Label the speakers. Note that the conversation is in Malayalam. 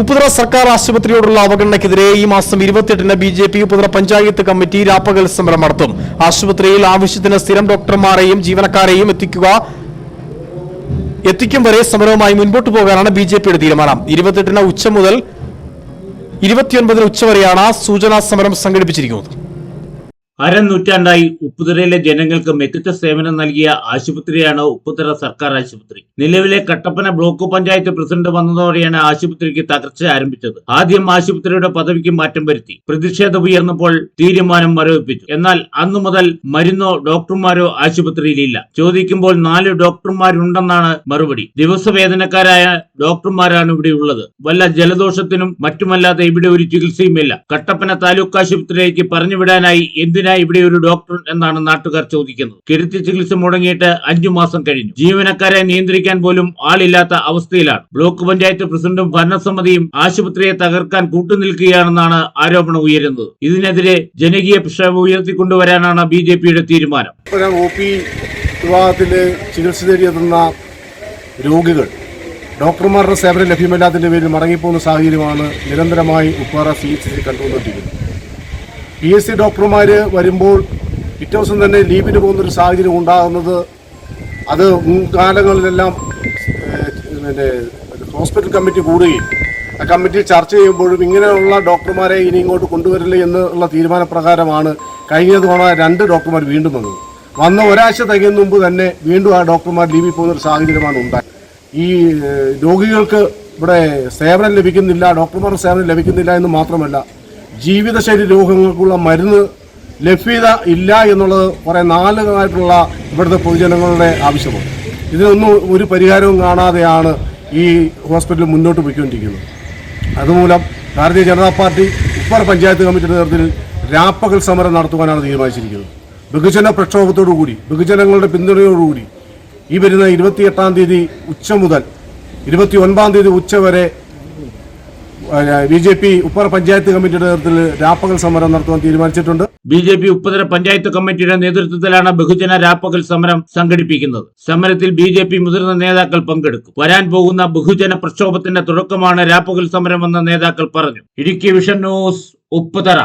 Speaker 1: ഉപ്പുതറ സർക്കാർ ആശുപത്രിയോടുള്ള അവഗണനയ്ക്കെതിരെ ഈ മാസം ഇരുപത്തിയെട്ടിന് B J P Upputhara panchayat committee രാപ്പകൽ സമരം നടത്തും. ആശുപത്രിയിൽ ആവശ്യത്തിന് സ്ഥിരം ഡോക്ടർമാരെയും ജീവനക്കാരെയും എത്തിക്കുക എത്തിക്കും വരെ സമരവുമായി മുൻപോട്ട് പോകാനാണ് ബി ജെ പിയുടെ തീരുമാനം. ഇരുപത്തെട്ടിന് ഉച്ച മുതൽ ഇരുപത്തിയൊൻപതിന് ഉച്ചവരെയാണ് സൂചനാ സമരം സംഘടിപ്പിച്ചിരിക്കുന്നത്.
Speaker 2: അരനൂറ്റാണ്ടായി ഉപ്പുതറയിലെ ജനങ്ങൾക്ക് മികച്ച സേവനം നൽകിയ ആശുപത്രിയാണ് ഉപ്പുതറ സർക്കാർ ആശുപത്രി. നിലവിലെ കട്ടപ്പന ബ്ലോക്ക് പഞ്ചായത്ത് പ്രസിഡന്റ് വന്നതോടെയാണ് ആശുപത്രിക്ക് തകർച്ച ആരംഭിച്ചത്. ആദ്യം ആശുപത്രിയുടെ പദവിക്ക് മാറ്റം വരുത്തി. പ്രതിഷേധം ഉയർന്നപ്പോൾ തീരുമാനം മരവിപ്പിച്ചു. എന്നാൽ അന്നു മുതൽ മരുന്നോ ഡോക്ടർമാരോ ആശുപത്രിയിലില്ല. ചോദിക്കുമ്പോൾ നാല് ഡോക്ടർമാരുണ്ടെന്നാണ് മറുപടി. ദിവസവേദനക്കാരായ ഡോക്ടർമാരാണ് ഇവിടെ ഉള്ളത് വല്ല ജലദോഷത്തിനും മറ്റുമല്ലാതെ ഇവിടെ ഒരു ചികിത്സയുമില്ല. കട്ടപ്പന താലൂക്ക് ആശുപത്രിയിലേക്ക് പറഞ്ഞുവിടാനായി എന്തിനാ ഇവിടെ ഒരു ഡോക്ടർ എന്നാണ് നാട്ടുകാർ ചോദിക്കുന്നത്? കിരുത്തി ചികിത്സ മുടങ്ങിയിട്ട് അഞ്ചു മാസം കഴിഞ്ഞു. ജീവനക്കാരെ നിയന്ത്രിക്കാൻ പോലും ആളില്ലാത്ത അവസ്ഥയിലാണ്. ബ്ലോക്ക് പഞ്ചായത്ത് പ്രസിഡന്റും ഭരണസമിതിയും ആശുപത്രിയെ തകർക്കാൻ കൂട്ടുനിൽക്കുകയാണെന്നാണ് ആരോപണം ഉയരുന്നത്. ഇതിനെതിരെ ജനകീയ പ്രക്ഷോഭം ഉയർത്തിക്കൊണ്ടുവരാനാണ് ബി ജെ പിയുടെ തീരുമാനം
Speaker 3: ചികിത്സ തേടിയെത്തുന്ന രോഗികൾ. ഡോക്ടർമാരുടെ സേവനം ലഭ്യമല്ലാത്തതിന്റെ പേരിൽ മടങ്ങിപ്പോകുന്ന സാഹചര്യമാണ് നിരന്തരമായി ഉപ്പാറ സി എച്ച് സി കണ്ടുകൊണ്ടിരിക്കുന്നത്. പി എസ് സി ഡോക്ടർമാർ വരുമ്പോൾ പിറ്റേ ദിവസം തന്നെ ലീവിന് പോകുന്നൊരു സാഹചര്യം ഉണ്ടാകുന്നത് അത് മുൻകാലങ്ങളിലെല്ലാം പിന്നെ ഹോസ്പിറ്റൽ കമ്മിറ്റി കൂടുകയും ആ കമ്മിറ്റി ചർച്ച ചെയ്യുമ്പോഴും ഇങ്ങനെയുള്ള ഡോക്ടർമാരെ ഇനി ഇങ്ങോട്ട് കൊണ്ടുവരില്ല എന്നുള്ള തീരുമാനപ്രകാരമാണ് കഴിഞ്ഞ തവണ രണ്ട് ഡോക്ടർമാർ വീണ്ടും വന്നത്. വന്ന ഒരാഴ്ച തികയുന്ന മുമ്പ് തന്നെ വീണ്ടും ആ ഡോക്ടർമാർ ലീവിൽ പോകുന്ന ഒരു സാഹചര്യമാണ് ഉണ്ടായത്. ഈ രോഗികൾക്ക് ഇവിടെ സേവനം ലഭിക്കുന്നില്ല ഡോക്ടർമാരുടെ സേവനം ലഭിക്കുന്നില്ല എന്ന് മാത്രമല്ല ജീവിതശൈലി രോഗങ്ങൾക്കുള്ള മരുന്ന് ലഭ്യത ഇല്ല എന്നുള്ളത് കുറേ നാലുകളായിട്ടുള്ള ഇവിടുത്തെ പൊതുജനങ്ങളുടെ ആവശ്യമാണ്. ഇതിനൊന്നും ഒരു പരിഹാരവും കാണാതെയാണ് ഈ ഹോസ്പിറ്റൽ മുന്നോട്ട് പോയിക്കൊണ്ടിരിക്കുന്നത്. അതുമൂലം ഭാരതീയ ജനതാ പാർട്ടി ഉപ്പർ പഞ്ചായത്ത് കമ്മിറ്റിയുടെ നേതൃത്വത്തിൽ രാപ്പകൽ സമരം നടത്തുവാനാണ് തീരുമാനിച്ചിരിക്കുന്നത്. ബഹുജന പ്രക്ഷോഭത്തോടുകൂടി ബഹുജനങ്ങളുടെ പിന്തുണയോടുകൂടി ഈ വരുന്ന ഇരുപത്തിയെട്ടാം തീയതി ഉച്ച മുതൽ ഇരുപത്തി ഒൻപതാം തീയതി ഉച്ച വരെ ബി ജെ പി ഉപ്പറ പഞ്ചായത്ത് കമ്മിറ്റിയുടെ നേതൃത്വത്തിൽ രാപ്പകൽ സമരം നടത്താൻ തീരുമാനിച്ചിട്ടുണ്ട്.
Speaker 2: B J P Upputhara panchayat കമ്മിറ്റിയുടെ നേതൃത്വത്തിലാണ് ബഹുജന രാപ്പകൽ സമരം സംഘടിപ്പിക്കുന്നത്. സമരത്തിൽ ബി ജെ പി മുതിർന്ന നേതാക്കൾ പങ്കെടുക്കും. വരാൻ പോകുന്ന ബഹുജന പ്രക്ഷോഭത്തിന്റെ തുടക്കമാണ് രാപ്പകൽ സമരമെന്ന് നേതാക്കൾ പറഞ്ഞു. Idukki vision news Upputhara.